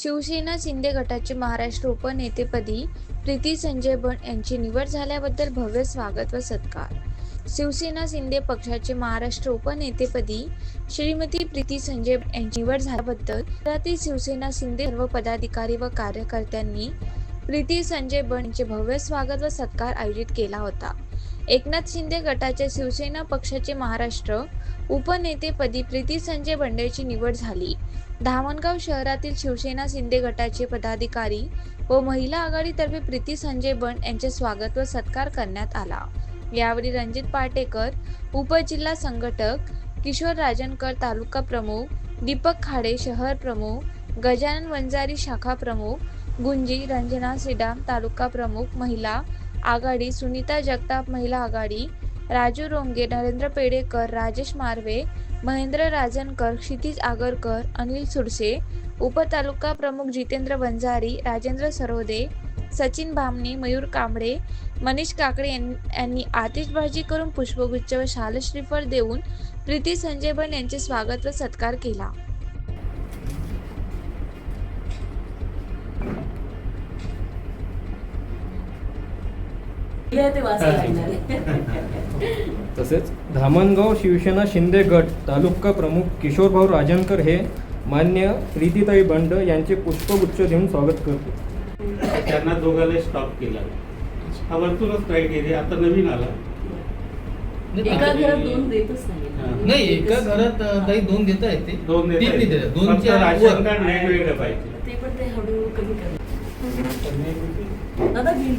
शिवसेना शिंदे गटाचे महाराष्ट्र उपनेतेपदी प्रीती संजय बन यांची निवड झाल्याबद्दल भव्य स्वागत व सत्कार. शिवसेना शिंदे पक्षाचे महाराष्ट्र उपनेतेपदी श्रीमती प्रीती संजय यांची निवड झाल्याबद्दल शहरातील शिवसेना शिंदे सर्व पदाधिकारी व कार्यकर्त्यांनी प्रीती संजय बन यांचे भव्य स्वागत व सत्कार आयोजित केला होता. एकनाथ शिंदे गटाच्या शिवसेना पक्षाचे महाराष्ट्र उपनेतेपदी प्रीती संजय बंडेची निवड झाली. धामणगाव शहरातील शिवसेना शिंदे गटाचे पदाधिकारी व महिला आघाडीतर्फे प्रीती संजय बंड यांचे स्वागत व सत्कार करण्यात आला. यावेळी रणजित पाटेकर उपजिल्हा संघटक किशोर राजनकर तालुका प्रमुख दीपक खाडे शहर प्रमुख गजानन वंजारी शाखा प्रमुख गुंजी रंजना सिडाम तालुका प्रमुख महिला आघाडी सुनीता जगताप महिला आघाडी राजू रोंगे नरेंद्र पेडेकर राजेश मार्वे महेंद्र राजनकर क्षितिज आगरकर अनिल सुरसे उपतालुका प्रमुख जितेंद्र वंजारी राजेंद्र सरोदे सचिन भामणे मयूर कांबळे मनीष काकडे यां- यांनी आतिषबाजी करून पुष्पगुच्छ व शाल श्रीफळ देऊन प्रीती संजय बन यांचे स्वागत व सत्कार केला. तसेच धामणगाव शिवसेना शिंदे गट तालुका प्रमुख किशोरभाऊ राजनकर हे मान्य प्रीतीताई बंड यांचे पुष्पगुच्छ देऊन स्वागत करतो त्यांना दोघांना स्टॉप केला. हा वरतूनच क्रायटेरिया आता नवीन आला. एका घरात दोन देतच हा. नाही एका घरात काही दोन देता येते दोन देता. देता दोनच्या राशन वर. कार्ड वेगवेगळं पाहिजे. ते पण ते हळूहळू कमी करा दादा बिल